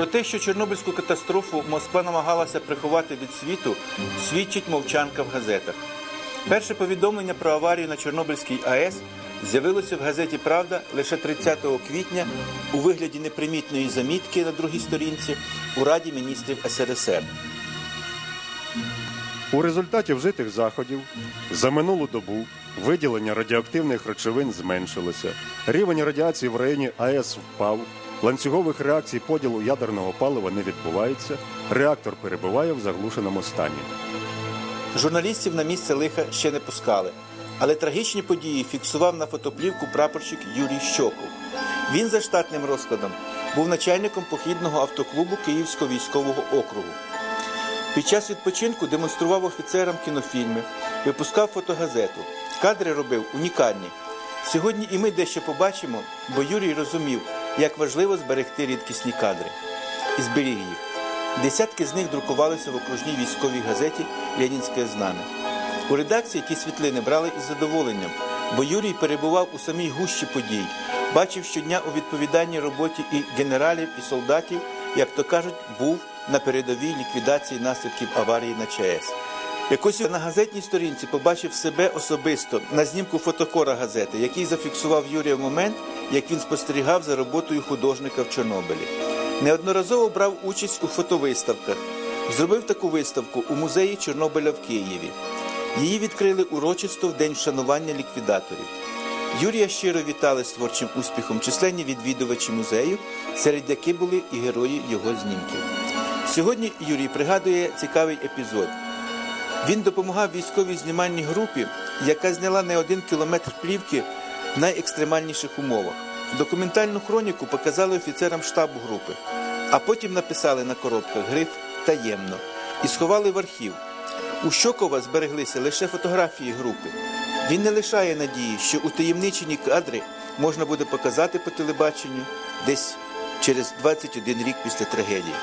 Про те, що Чорнобильську катастрофу Москва намагалася приховати від світу, свідчить мовчанка в газетах. Перше повідомлення про аварію на Чорнобильській АЕС з'явилося в газеті Правда лише 30 квітня у вигляді непримітної замітки на другій сторінці у Раді міністрів СРСР. У результаті вжитих заходів за минулу добу виділення радіоактивних речовин зменшилося, рівень радіації в районі АЕС впав, ланцюгових реакцій поділу ядерного палива не відбувається, реактор перебуває в заглушеному стані. Журналістів на місце лиха ще не пускали, але трагічні події фіксував на фотоплівку прапорщик Юрій Щоков. Він за штатним розкладом був начальником похідного автоклубу Київського військового округу. Під час відпочинку демонстрував офіцерам кінофільми, випускав фотогазету. Кадри робив унікальні. Сьогодні і ми дещо побачимо, бо Юрій розумів, як важливо зберегти рідкісні кадри. І зберіг їх. Десятки з них друкувалися в окружній військовій газеті Ленінське знам'я. У редакції ті світлини брали із задоволенням, бо Юрій перебував у самій гущі подій, бачив щодня у відповідальній роботі і генералів, і солдатів, як то кажуть, був на передовій ліквідації наслідків аварії на ЧАЕС. Якось на газетній сторінці побачив себе особисто на знімку фотокора газети, який зафіксував Юрія в момент, як він спостерігав за роботою художника в Чорнобилі. Неодноразово брав участь у фотовиставках. Зробив таку виставку у музеї Чорнобиля в Києві. Її відкрили урочисто в день вшанування ліквідаторів. Юрія щиро вітали з творчим успіхом численні відвідувачі музею, серед яких були і герої його знімків. Сьогодні Юрій пригадує цікавий епізод. Він допомагав військовій знімальній групі, яка зняла не один кілометр плівки в найекстремальніших умовах. Документальну хроніку показали офіцерам штабу групи, а потім написали на коробках гриф таємно і сховали в архів. У Щокова збереглися лише фотографії групи. Він не лишає надії, що утаємничені кадри можна буде показати по телебаченню десь через 21 рік після трагедії.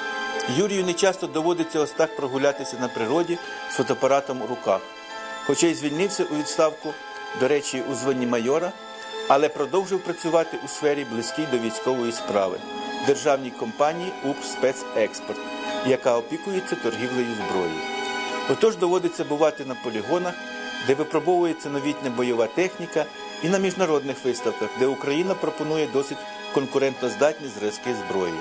Юрію не часто доводиться ось так прогулятися на природі з фотоапаратом у руках. Хоча й звільнився у відставку, до речі, у званні майора, але продовжив працювати у сфері близькій до військової справи державній компанії «Укрспецекспорт», яка опікується торгівлею зброєю. Отож доводиться бувати на полігонах, де випробовується новітня бойова техніка, і на міжнародних виставках, де Україна пропонує досить конкурентоздатні зразки зброї.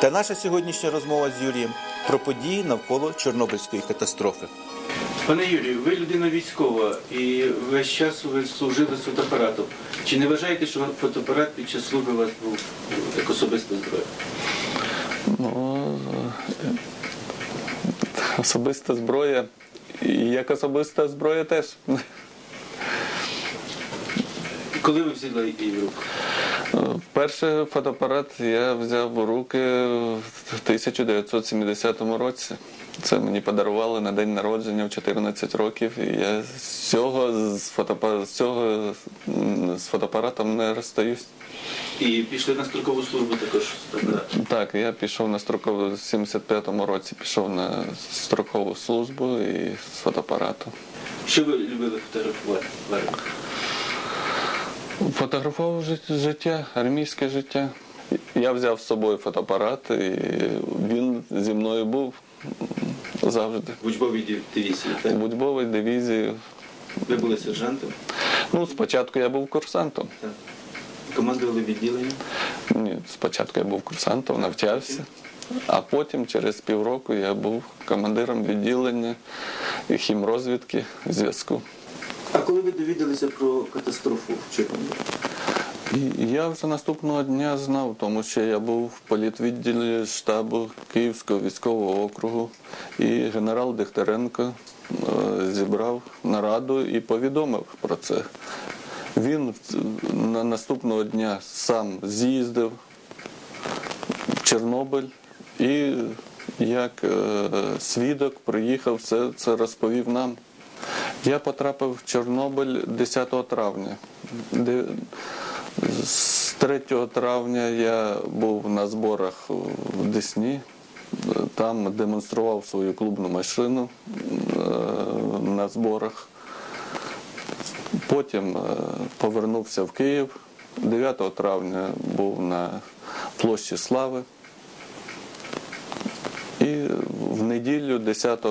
Та наша сьогоднішня розмова з Юрієм про події навколо Чорнобильської катастрофи. Пане Юрію, ви людина військова і весь час ви служили з фотоапаратом. Чи не вважаєте, що фотоапарат під час служби у вас був як особиста зброя? Ну, особиста зброя. І як особиста зброя теж. Коли ви взяли її в руку? Перший фотоапарат я взяв у руки в 1970 році. Це мені подарували на день народження в 14 років. І я з цього з, фотоапа... з цього з фотоапаратом не розстаюсь. І пішли на строкову службу також з. Так, я пішов на строкову в 75-му році, пішов на строкову службу і з фотоапаратом. Що ви любили фотографувати? Фотографував жит- життя, армійське життя. Я взяв з собою фотоапарат, і він зі мною був завжди. В учбовій дивізії, так? будь-бовій дивізії. Ви були сержантом, Ну, спочатку я був курсантом. так? командували відділенням. Ні, спочатку я був курсантом, навчався, а потім, через півроку, я був командиром відділення хімрозвідки зв'язку. А коли ви довідалися про катастрофу в Чорнобилі? Я вже наступного дня знав, тому що я був в політвідділі штабу Київського військового округу, і генерал Дегтяренко е, зібрав нараду і повідомив про це. Він на наступного дня сам з'їздив в Чорнобиль і як е, свідок приїхав, все це розповів нам. Я потрапив в Чорнобиль 10 травня. З 3 травня я був на зборах в Десні. Там демонстрував свою клубну машину е, на зборах. Потім е, повернувся в Київ. 9 травня був на площі Слави. І в неділю, 10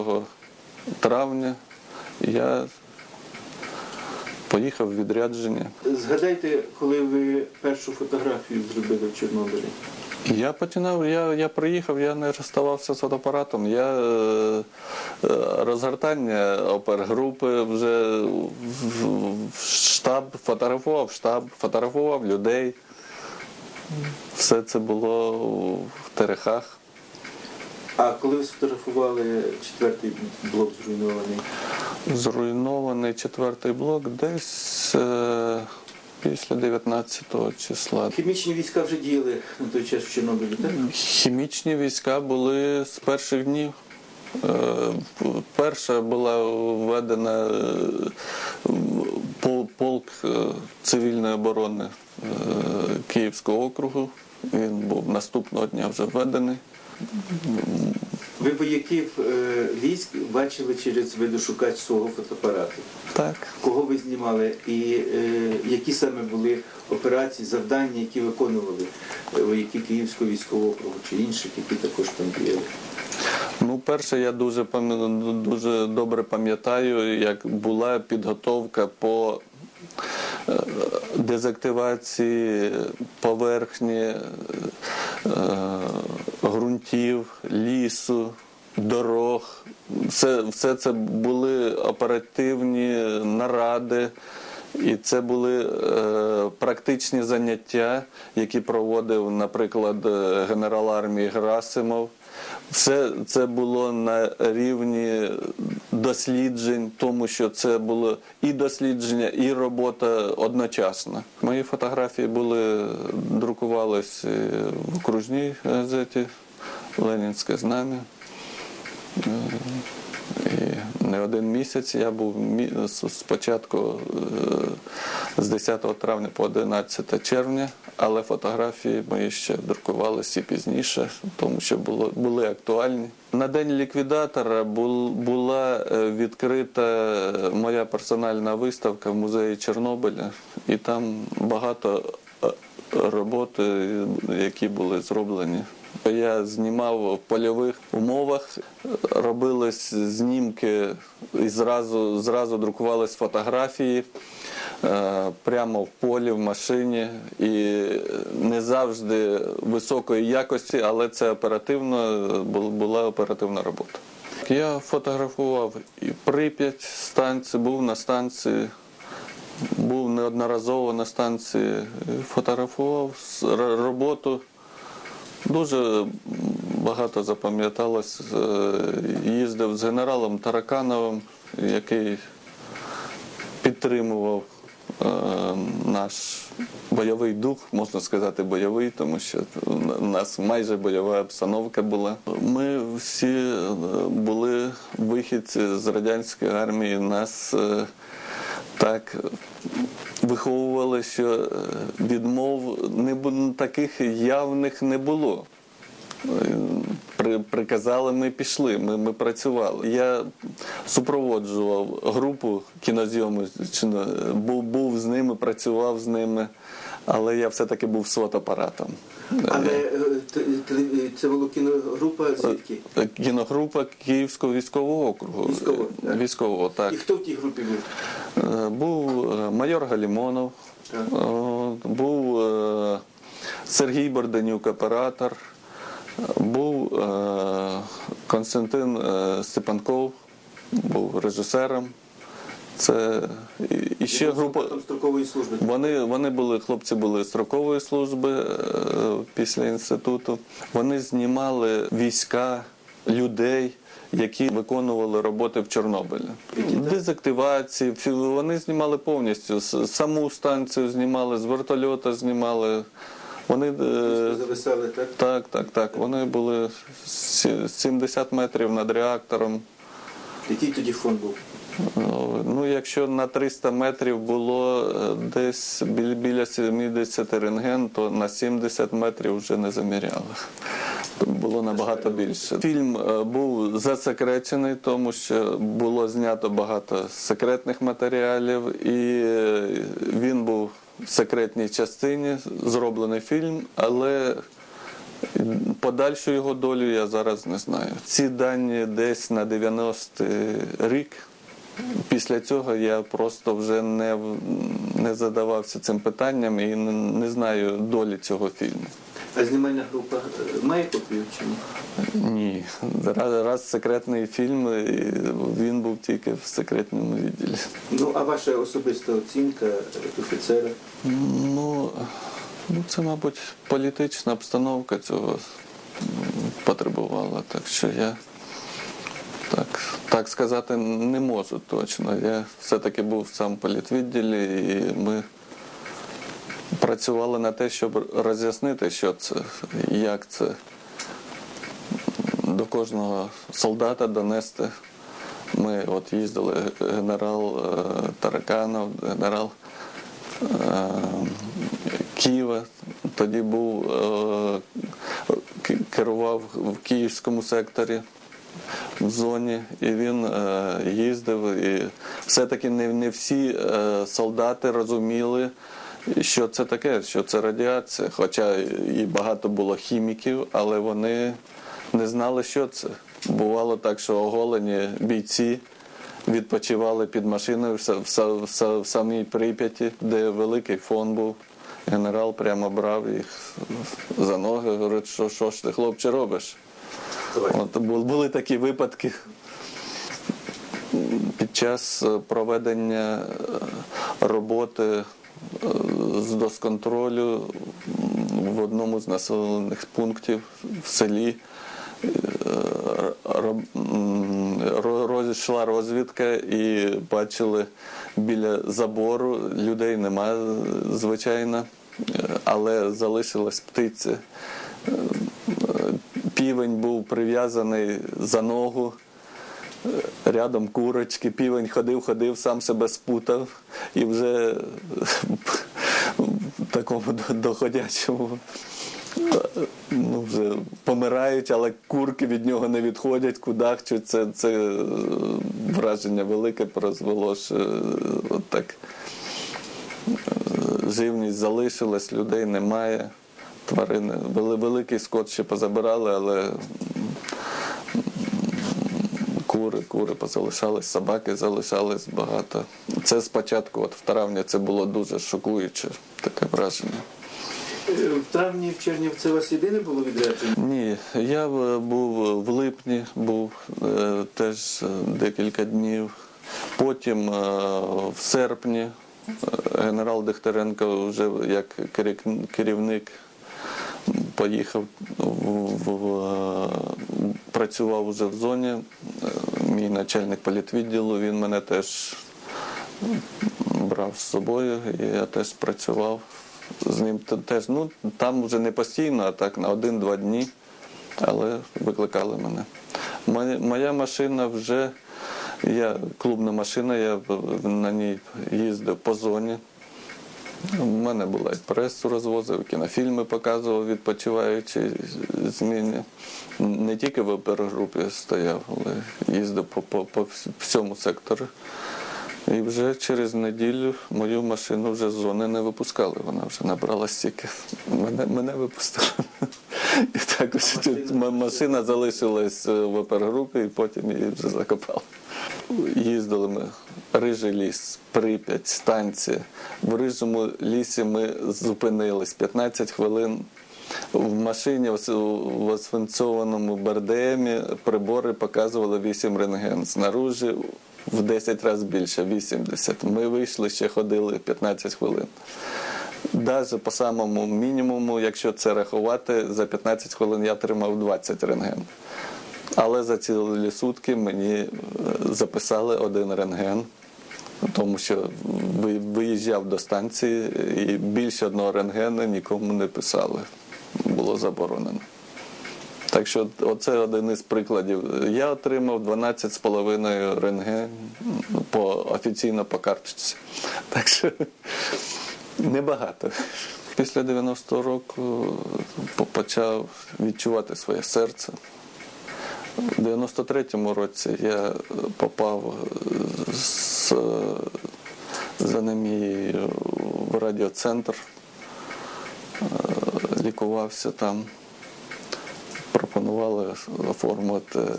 травня, я поїхав в відрядження. Згадайте, коли ви першу фотографію зробили в Чорнобилі. Я починав, я, я приїхав, я не розставався з фотоапаратом. Я е, е, розгортання опергрупи вже в, в штаб фотографував, штаб фотографував людей. Все це було в Терехах. А коли ви сфотографували четвертий блок зруйнований? Зруйнований четвертий блок десь е, після 19 числа. Хімічні війська вже діяли на той час в Чорнобилі, так? Хімічні війська були з перших днів. Е, Перша була введена е, пол- полк е, цивільної оборони е, Київського округу. Він був наступного дня вже введений. Ви вояків е, військ бачили через видошукач свого фотоапарату. Так. Кого ви знімали і е, які саме були операції, завдання, які виконували е, вояки Київського військового округу чи інших, які також там діяли? Ну, перше, я дуже дуже добре пам'ятаю, як була підготовка по дезактивації поверхні е, ґрунтів, лісу, дорог. Все, все це були оперативні наради. І це були е, практичні заняття, які проводив, наприклад, е, генерал армії Герасимов. Все це було на рівні досліджень, тому що це було і дослідження, і робота одночасно. Мої фотографії були друкувалися в окружній газеті Ленінське знам'я. І не один місяць я був спочатку е, з 10 травня по 11 червня, але фотографії мої ще друкувалися пізніше, тому що було, були актуальні. На день ліквідатора бул- була е, відкрита моя персональна виставка в музеї Чорнобиля, і там багато е, роботи, які були зроблені. Я знімав в польових умовах, робились знімки і зразу, зразу друкувались фотографії е, прямо в полі, в машині. І не завжди високої якості, але це оперативно була оперативна робота. Я фотографував і Прип'ять станцію, був на станції був неодноразово на станції, фотографував роботу. Дуже багато запам'яталось. Е, Їздив з генералом Таракановим, який підтримував е, наш бойовий дух, можна сказати, бойовий, тому що у нас майже бойова обстановка була. Ми всі е, були вихідці з радянської армії. Нас так виховували, що е, відмов не таких явних не було. При, приказали, ми пішли, ми, ми працювали. Я супроводжував групу кінозйому, був, був з ними, працював з ними, але я все-таки був з фотоапаратом. Але е, це була кіногрупа звідки? Е, Кіногрупа Київського військового округу. Військового, так. Військового, так. І хто в тій групі був? Е, Був е, майор Галімонов, Так. е, був е, Сергій Борданюк, оператор, був е, Константин е, Степанков, був режисером. Це і- і ще група. солдатом строкової служби. Вони, вони були, хлопці були строкової служби е, після інституту. Вони знімали війська, людей, які виконували роботи в Чорнобилі. Дезактивації, вони знімали повністю. Саму станцію знімали, з вертольота знімали. Вони е, Зависали, так? так, так, так. Вони були 70 метрів над реактором. Який тоді фон був? Ну, якщо на 300 метрів було е, десь біля, біля 70 рентген, то на 70 метрів вже не заміряли. Було набагато більше. Фільм е, був засекречений, тому що було знято багато секретних матеріалів, і е, він був в секретній частині, зроблений фільм, але Подальшу його долю я зараз не знаю. Ці дані десь на 90-й рік. Після цього я просто вже не, не задавався цим питанням і не, не знаю долі цього фільму. А знімальна група е, має копію чи ні? Ні. Раз, раз секретний фільм, він був тільки в секретному відділі. Ну, а ваша особиста оцінка офіцера? Ну, ну це, мабуть, політична обстановка цього потребувала. Так що я так, так сказати не можу точно. Я все-таки був сам політвідділі, і ми працювали на те, щоб роз'яснити, що це, як це до кожного солдата донести. Ми от їздили генерал е, Тараканов, генерал е, Києва. Тоді був е, керував в київському секторі зоні, і він е, їздив. І все-таки не, не всі е, солдати розуміли, що це таке, що це радіація. Хоча і багато було хіміків, але вони не знали, що це. Бувало так, що оголені бійці відпочивали під машиною в, в, в, в самій Прип'яті, де великий фон був. Генерал прямо брав їх за ноги, говорить, що, що ж ти, хлопче, робиш? От були такі випадки під час е, проведення е, роботи е, з досконтролю в одному з населених пунктів в селі. е, ро- м, ро- роз- йшла розвідка і бачили біля забору людей нема, звичайно, але залишилась птиця. Півень був прив'язаний за ногу. Е, Рядом курочки, півень ходив, ходив, сам себе спутав і вже в такому доходячому ну, вже помирають, але курки від нього не відходять, кудахчуть. Це, це е, враження велике прозвело, що е, от так живність залишилась, людей немає. Тварини. Вели- Великий скот ще позабирали, але кури, кури позалишались, собаки залишались багато. Це спочатку, от в травні, це було дуже шокуюче таке враження. Е, В травні, в червні це у вас єдине було відрядження? Ні, я був в липні, був е, теж е, декілька днів. Потім в серпні генерал Дегтяренко вже як керівник поїхав в, в, е, працював уже в зоні. Е, Мій начальник політвідділу, він мене теж брав з собою, і я теж працював з ним. Теж, ну, там вже не постійно, а так на один-два дні, але викликали мене. Моя машина вже, я, клубна машина, я на ній їздив по зоні. У мене була і пресу розвозив, кінофільми показував, відпочиваючи зміни. Не тільки в опергрупі стояв, але їздив по, по, по всьому сектору. І вже через неділю мою машину вже з зони не випускали. Вона вже набрала стільки. Мене, мене випустили. І також ма- машина залишилась е, в опергрупі, і потім її вже закопали. Їздили ми Рижий ліс, Прип'ять, станція. В Рижому лісі ми зупинились 15 хвилин. В машині в освинцованому БРДМі прибори показували 8 рентген. Знаружи в 10 разів більше, 80. Ми вийшли, ще ходили 15 хвилин. Навіть по самому мінімуму, якщо це рахувати, за 15 хвилин я тримав 20 рентген. Але за цілі сутки мені е, записали один рентген, тому що виїжджав до станції і більше одного рентгена нікому не писали. Було заборонено. Так що оце один із прикладів. Я отримав 12,5 рентген по, офіційно по карточці. Так що небагато. Після 90-го року почав відчувати своє серце. У 93-му році я попав з, з анемією в радіоцентр, е, лікувався там. пропонували оформити е,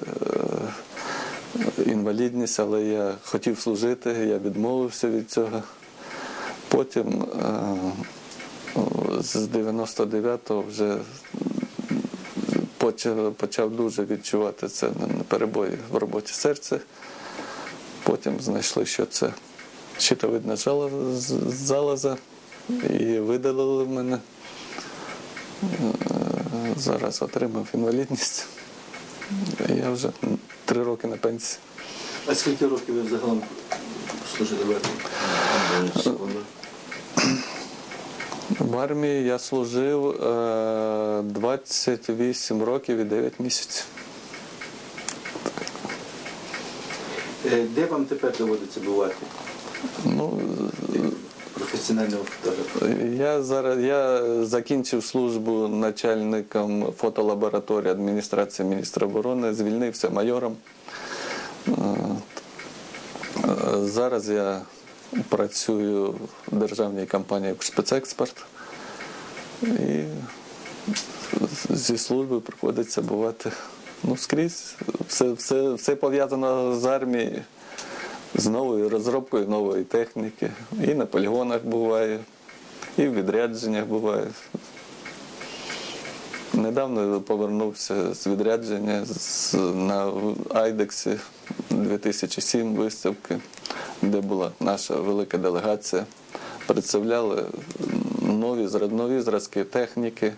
інвалідність, але я хотів служити, я відмовився від цього. Потім е, з 99-го вже почав, почав дуже відчувати це на перебої в роботі серця. Потім знайшли, що це щитовидна жала- з- залоза і видалили мене. Е, Зараз отримав інвалідність. Я вже три роки на пенсії. А скільки років ви загалом служили в армії? В армії я служив е, 28 років і 9 місяців. Е, Де вам тепер доводиться бувати? Ну, Професіонального фотографа. Я зараз я закінчив службу начальником фотолабораторії адміністрації міністра оборони, звільнився майором. Е, е, Зараз я працюю в державній компанії «Спецекспорт» і зі служби приходиться бувати ну, скрізь. Все, все, все пов'язано з армією з новою розробкою нової техніки. І на полігонах буває, і в відрядженнях буває. Недавно повернувся з відрядження на Айдексі 2007 виставки, де була наша велика делегація. Представляли нові, нові зразки техніки,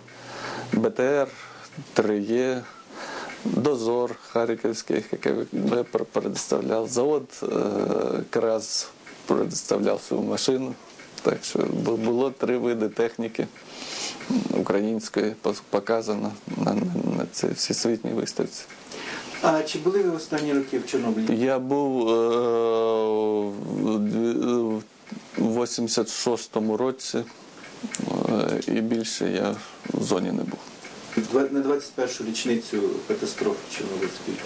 БТР, 3Е, Дозор Харківський, який я представляв. Завод е, якраз представляв свою машину. Так що було три види техніки української показано на, на, на цій всесвітній виставці. А чи були ви останні роки в Чорнобилі? Я був е, в 86-му році е, і більше я в зоні не був. Два- На 21-ю річницю катастрофи Чорнобильської.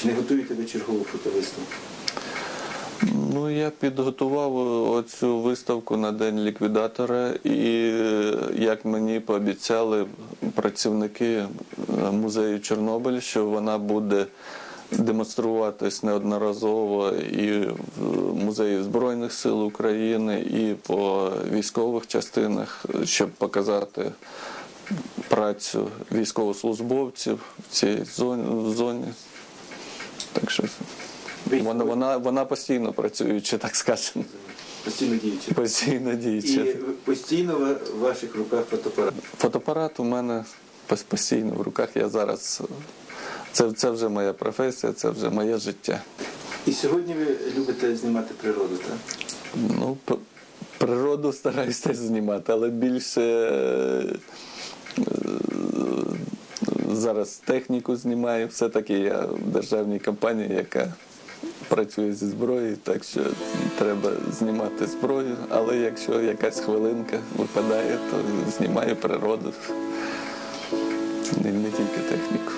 Чи не готуєте ви чергову фотовиставку? Ну, я підготував оцю виставку на День ліквідатора, і е, як мені пообіцяли працівники е, музею Чорнобиль, що вона буде демонструватись неодноразово і в музеї Збройних сил України, і по військових частинах, щоб показати працю військовослужбовців в цій зоні. Так що вона, вона, вона постійно працююча, так скажемо. Постійно діючи. Постійно І діюча. постійно в ваших руках фотоапарат. Фотоапарат у мене постійно в руках. Я зараз це, це вже моя професія, це вже моє життя. І сьогодні ви любите знімати природу, так? Ну, природу стараюсь теж знімати, але більше е, зараз техніку знімаю. Все-таки я в державній компанії, яка працює зі зброєю, так що треба знімати зброю. Але якщо якась хвилинка випадає, то знімаю природу. Не, не тільки техніку.